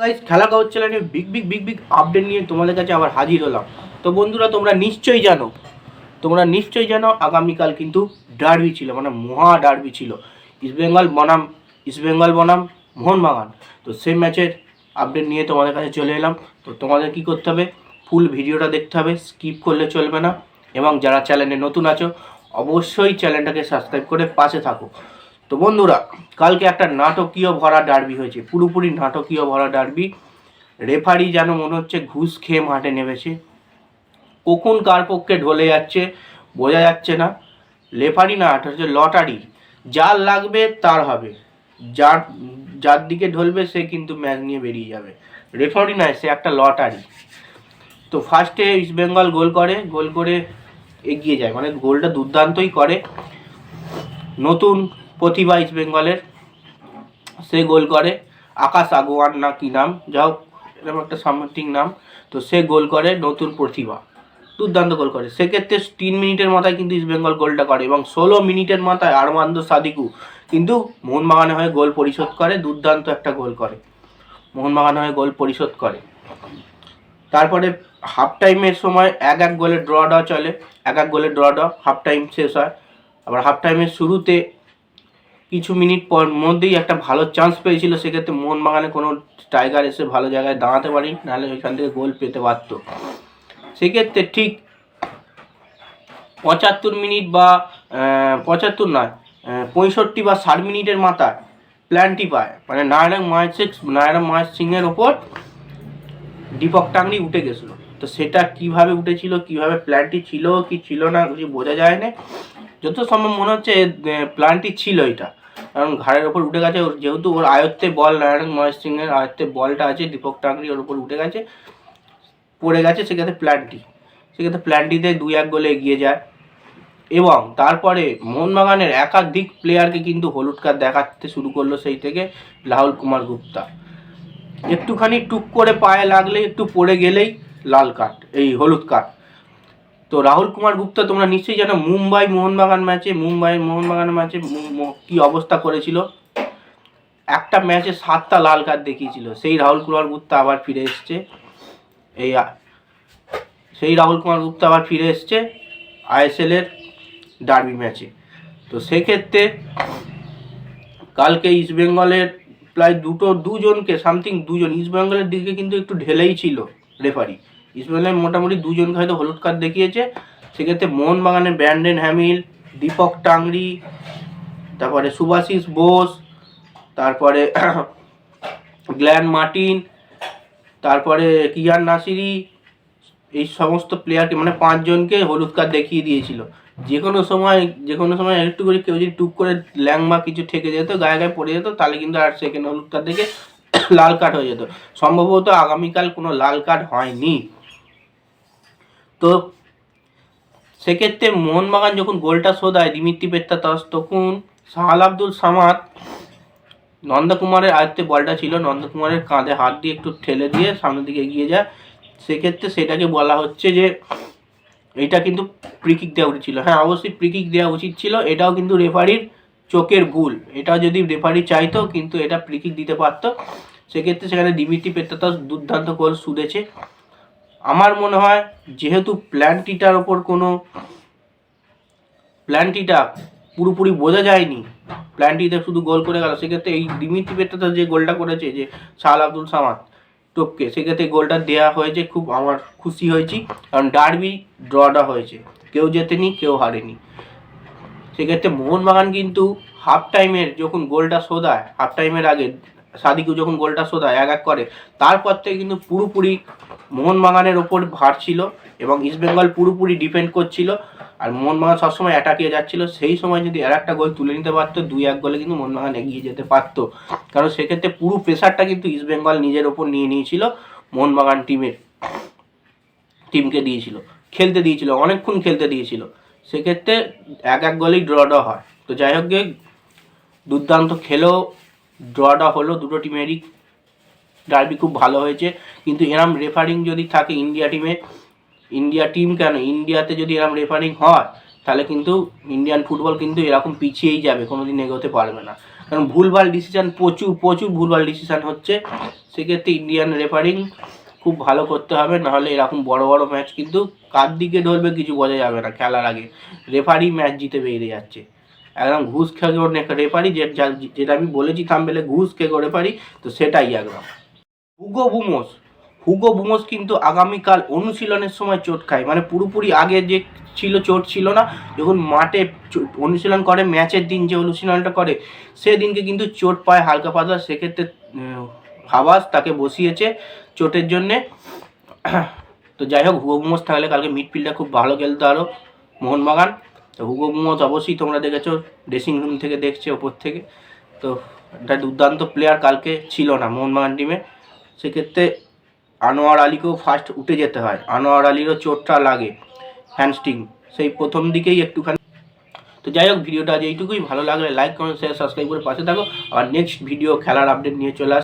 Guys খেলা কাগজ চ্যানেলে big big big big update নিয়ে তোমাদের কাছে আবার হাজির হলাম। তো বন্ধুরা, তোমরা নিশ্চয়ই জানো, তোমরা নিশ্চয়ই জানো আগামীকাল কিন্তু ডার্বি ছিল মানে মহা ডার্বি ছিল। ইস্টবেঙ্গল বনাম ইস্টবেঙ্গল বনাম, মোহনবাগান। তো সেই ম্যাচের আপডেট নিয়ে তোমাদের কাছে চলে এলাম। তো তোমাদের কি করতে হবে? ফুল ভিডিওটা দেখতে হবে স্কিপ করলে চলবে না। এবং যারা চ্যানেলে নতুন আছো, অবশ্যই চ্যানেলটাকে সাবস্ক্রাইব করে পাশে থাকো। তো বন্ধুরা, কালকে একটা নাটকীয় ভরা ডার্বি হয়েছে, পুরোপুরি নাটকীয় ভরা ডার্বি। রেফারি যেন মনে হচ্ছে ঘুষ খেয়ে মাঠে নেমেছে। কখন কার পক্ষে ঢলে যাচ্ছে, বোঝা যাচ্ছে না। রেফারি না, এটা হচ্ছে লটারি। যার লাগবে তার হবে। যার যার দিকে ঢলবে সে কিন্তু ম্যাচ নিয়ে বেরিয়ে যাবে। রেফারি নয় সে একটা লটারি। তো ফার্স্টে ইস্ট বেঙ্গল গোল করে গোল করে এগিয়ে যায়। মানে গোলটা দুর্দান্তই করে। নতুন প্রতিভা ইস্ট বেঙ্গলের সে গোল করে। আকাশ আগোয়ান না কি নাম? যাও এরকম একটা সামথিং নাম। তো সে গোল করে নতুন প্রতিভা। দুর্দান্ত গোল করে। সেক্ষেত্রে তিন মিনিটের মাথায় কিন্তু ইস্ট বেঙ্গল গোলটা করে এবং ষোলো মিনিটের মাথায় আরমান্দ সাদিকু কিন্তু মোহনবাগানে হয়ে গোল পরিশোধ করে, দুর্দান্ত একটা গোল করে। মোহনবাগানে হয়ে গোল পরিশোধ করে। তারপরে হাফ টাইমের সময় এক এক গোলে ড্র ড্র চলে। এক এক গোলে ড্র ড্র হাফ টাইম শেষ হয়। আবার হাফ টাইমের শুরুতে কিছু মিনিট পর মধ্যেই একটা ভালো চান্স পেয়েছিল, সেক্ষেত্রে মোহনবাগানে কোনো টাইগার এসে ভালো জায়গায় দাঁড়াতে পারি, নাহলে ওইখান থেকে গোল পেতে পারত সেক্ষেত্রে ঠিক পঁচাত্তর মিনিট বা পঁচাত্তর নয় পঁয়ষট্টি বা ষাট মিনিটের মাথায় প্ল্যানটি পায়। মানে নারায়ণ মহেশ সিং নারায়ণ মহেশ সিংয়ের ওপর দীপক টাংরি উঠে গেছিল। তো সেটা কীভাবে উঠেছিল, কীভাবে প্ল্যানটি ছিল, কি ছিল না, কিছু বোঝা যায় না যত সম্ভব মনে হচ্ছে প্ল্যানটি ছিল এটা। কারণ ঘাড়ের ওপর উঠে গেছে যেহেতু ওর আয়ত্তে বল, নারায়ণ মহেশ সিংয়ের আয়ত্তে বলটা আছে, দীপক টাংরি ওর উপর উঠে গেছে, পড়ে গেছে সেক্ষেত্রে প্ল্যানটি সেক্ষেত্রে প্ল্যানটিতে দুই এক গোলে এগিয়ে যায়। এবং তারপরে মোহনবাগানের একাধিক প্লেয়ারকে কিন্তু হলুদ কার্ড দেখাতে শুরু করল সেই থেকে রাহুল কুমার গুপ্তা। একটুখানি টুক করে পায়ে লাগলে, একটু পড়ে গেলেই লাল কার্ড এই হলুদ কার্ড তো রাহুল কুমার গুপ্তা, তোমরা নিশ্চয়ই জানো, মুম্বাই মোহনবাগান ম্যাচে মুম্বাই মোহনবাগান ম্যাচে কি অবস্থা করেছিল? একটা ম্যাচে সাতটা লাল কার্ড দেখিয়েছিল, সেই রাহুল কুমার গুপ্তা আবার ফিরে এসছে। এই সেই রাহুল কুমার গুপ্তা আবার ফিরে এসছে আইএসএল এর ডার্বি ম্যাচে তো সেক্ষেত্রে কালকে ইস্ট বেঙ্গলের প্রায় দুটো, দুজনকে সামথিং দুজন ইস্ট বেঙ্গলের দিকে কিন্তু একটু ঢেলেই ছিল রেফারি ইস্ট বেঙ্গলের মোটামুটি দুজনকে হয়তো হলুদ কার্ড দেখিয়েছে। সেক্ষেত্রে মোহনবাগানের ব্র্যান্ডেন হ্যামিল, দীপক টাংরি, তারপরে সুভাশিস বোস, তারপরে গ্ল্যান মার্টিন, তারপরে কিয়ান নাসিরি, এই সমস্ত প্লেয়ারকে মানে পাঁচজনকে হলুদ কার্ড দেখিয়ে দিয়েছিল। যে কোনো সময় যে কোনো সময় একটু করে কেউ যদি টুক করে ল্যাং বা কিছু ঠেকে যেত, গায়ে গায়ে পড়ে যেত, তাহলে কিন্তু আর সেকেন্ড হলুদ কার্ড দেখে লাল কার্ড হয়ে যেত। সম্ভবত আগামীকাল কোনো লাল কার্ড হয়নি। তো সেক্ষেত্রে মোহনবাগান যখন গোলটা শোধায় দিমিত্রি পেত্তাতাস তখন সাহাল আব্দুল সামাদ নন্দকুমারের আয়ত্তে বলটা ছিল, নন্দকুমারের কাঁধে হাত দিয়ে একটু ঠেলে দিয়ে সামনের দিকে এগিয়ে যায়। সেক্ষেত্রে সেটাকে বলা হচ্ছে যে, এটা কিন্তু প্রিকিক দেওয়া উচিত ছিল। হ্যাঁ অবশ্যই প্রিকিক দেওয়া উচিত ছিল। এটাও কিন্তু রেফারির চোখের ভুল এটা যদি রেফারি চাইতো, কিন্তু এটা প্রিকিক দিতে পারতো। সেক্ষেত্রে সেখানে দিমিত্রি পেত্তাতাস দুর্দান্ত গোল শুধেছে। আমার মনে হয় যেহেতু প্ল্যানটিটার ওপর কোনো প্ল্যানটিটা পুরোপুরি বোঝা যায়নি, প্ল্যানটিতে শুধু গোল করে গেল, সেক্ষেত্রে এই দিমিত্রি পেত্তাতাস যে গোলটা করেছে, যে শাল আব্দুল সামাদ টোপকে, সেক্ষেত্রে গোলটা দেওয়া হয়েছে, খুব আমার খুশি হয়েছি, কারণ ডার্বি ড্রটা হয়েছে, কেউ জেতেনি, কেউ হারেনি। সেক্ষেত্রে মোহনবাগান কিন্তু হাফ টাইমের যখন গোলটা শোধায়, হাফ টাইমের আগে সাদিকু যখন গোলটা শোধায়, এক এক করে, তারপর থেকে কিন্তু পুরোপুরি মোহনবাগানের ওপর ভার ছিল এবং ইস্টবেঙ্গল পুরোপুরি ডিপেন্ড করছিল। আর মোহনবাগান সবসময় অ্যাটাকে যাচ্ছিল। সেই সময় যদি আর একটা গোল তুলে নিতে পারতো, দুই এক গোলে কিন্তু মোহনবাগান এগিয়ে যেতে পারতো। কারণ সেক্ষেত্রে পুরো প্রেশারটা কিন্তু ইস্টবেঙ্গল নিজের ওপর নিয়ে নিয়েছিল, মোহনবাগান টিমের টিমকে দিয়েছিল। খেলতে দিয়েছিল, অনেকক্ষণ খেলতে দিয়েছিল। সেক্ষেত্রে এক এক গোলেই ড্র ড্র হয়। তো যাই হোক দুর্দান্ত খেলেও ড্র ড্র হলো। দুটো টিমেরই ডার্বি খুব ভালো হয়েছে। কিন্তু এরম রেফারিং যদি থাকে ইন্ডিয়া টিমে ইন্ডিয়া টিম কেন? ইন্ডিয়াতে যদি এরম রেফারিং হয়, তাহলে কিন্তু ইন্ডিয়ান ফুটবল কিন্তু এরকম পিছিয়েই যাবে কোনো দিন এগোতে পারবে না। কারণ ভুলভাল ডিসিশান প্রচুর প্রচুর ভুলভাল ডিসিশান হচ্ছে। সেক্ষেত্রে ইন্ডিয়ান রেফারিং খুব ভালো করতে হবে, নাহলে এরকম বড় বড় ম্যাচ কিন্তু কার দিকে ধরবে কিছু বোঝা যাবে না খেলার আগে। রেফারি ম্যাচ জিতে বেরিয়ে যাচ্ছে। একদম ঘুষ খেয়ে রেফারি যেটা আমি বলেছি থামবেলে ঘুষ খেয়ে রেফারি তো সেটাই একদম। হুগো বুমোস হুগো বুমোস কিন্তু আগামীকাল অনুশীলনের সময় চোট খায়। মানে পুরোপুরি আগে যে ছিল চোট ছিল না, যখন মাঠে অনুশীলন করে, ম্যাচের দিন যে অনুশীলনটা করে, সেদিনকে কিন্তু চোট পায় হালকা পাতলা। সেক্ষেত্রে হাবাস তাকে বসিয়েছে চোটের জন্যে। তো যাই হোক, হুগো বুমোস থাকলে কালকে মিডফিল্ডটা খুব ভালো খেলতে আরও মোহনবাগান। তো হুগো বুমোস অবশ্যই তোমরা দেখেছ ড্রেসিং রুম থেকে দেখছে, ওপর থেকে। তো একটা দুর্দান্ত প্লেয়ার কালকে ছিল না মোহনবাগান টিমে সেক্ষেত্রে আনোয়ার আলীকেও ফার্স্ট উঠে যেতে হয়। আনোয়ার আলীরও চোটটা লাগে হ্যান্ডস্টিং সেই প্রথম দিকেই একটুখানি। তো যাই হোক, ভিডিওটা আজ এইটুকুই। ভালো লাগলে লাইক কমেন্ট শেয়ার সাবস্ক্রাইব করে পাশে থাকো। আর নেক্সট ভিডিও খেলার আপডেট নিয়ে চলে